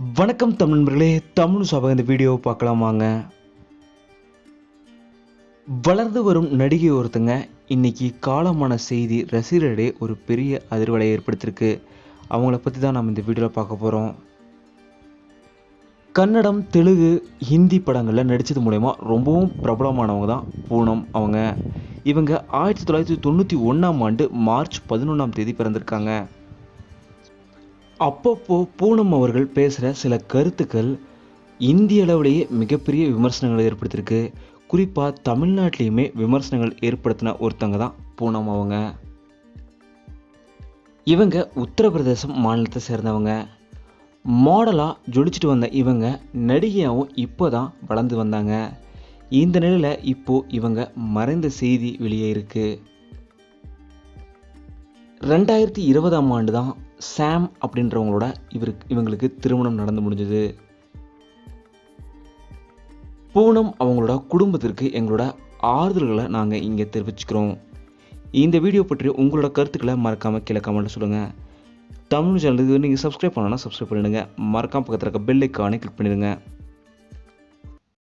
வணக்கம் தமிழ் நண்பர்களே. தமிழ் சபை இந்த வீடியோவை பார்க்கலாம் வாங்க. வளர்ந்து வரும் நடிகை ஒருத்தங்க இன்னைக்கு காலமான செய்தி ரசிகர்களிடையே ஒரு பெரிய அதிர்வலை ஏற்படுத்தியிருக்கு. அவங்கள பற்றி தான் நம்ம இந்த வீடியோவில் பார்க்க போகிறோம் கன்னடம் தெலுங்கு ஹிந்தி படங்களில் நடித்தது மூலயமா ரொம்பவும் பிரபலமானவங்க தான் பூனம் அவங்க. இவங்க ஆயிரத்தி தொள்ளாயிரத்தி தொண்ணூற்றி ஒன்றாம் ஆண்டு மார்ச் பதினொன்றாம் தேதி பிறந்திருக்காங்க. அப்பப்போ பூனம் அவர்கள் பேசுகிற சில கருத்துக்கள் இந்திய அளவிலேயே மிகப்பெரிய விமர்சனங்களை ஏற்படுத்தியிருக்கு. குறிப்பாக தமிழ்நாட்டிலையுமே விமர்சனங்கள் ஏற்படுத்தின ஒருத்தங்க தான் பூனம் அவங்க. இவங்க உத்தரப்பிரதேசம் மாநிலத்தை சேர்ந்தவங்க. மாடலாக ஜொலிச்சிட்டு வந்த இவங்க நடிகையாகவும் இப்போ தான் வளர்ந்து வந்தாங்க. இந்த நிலையில் இப்போது இவங்க மறைந்த செய்தி வெளியே இருக்குது ரெண்டாயிரத்தி இருபதாம் ஆண்டு தான் சாம் அப்படின்றவங்களோட இவருக்கு இவங்களுக்கு திருமணம் நடந்து முடிஞ்சது. பூனம் அவங்களோட குடும்பத்திற்கு எங்களோட ஆறுதல்களை நாங்கள் இங்கே தெரிவிச்சுக்கிறோம். இந்த வீடியோ பற்றி உங்களோட கருத்துக்களை மறக்காமல் கீழே கமெண்ட்டில் சொல்லுங்கள் தமிழ் சேனலுக்கு நீங்கள் சப்ஸ்கிரைப் பண்ணலன்னா சப்ஸ்கிரைப் பண்ணிடுங்க. மறக்காம பக்கத்தில் இருக்க பெல் ஐக்கானே கிளிக் பண்ணிடுங்க.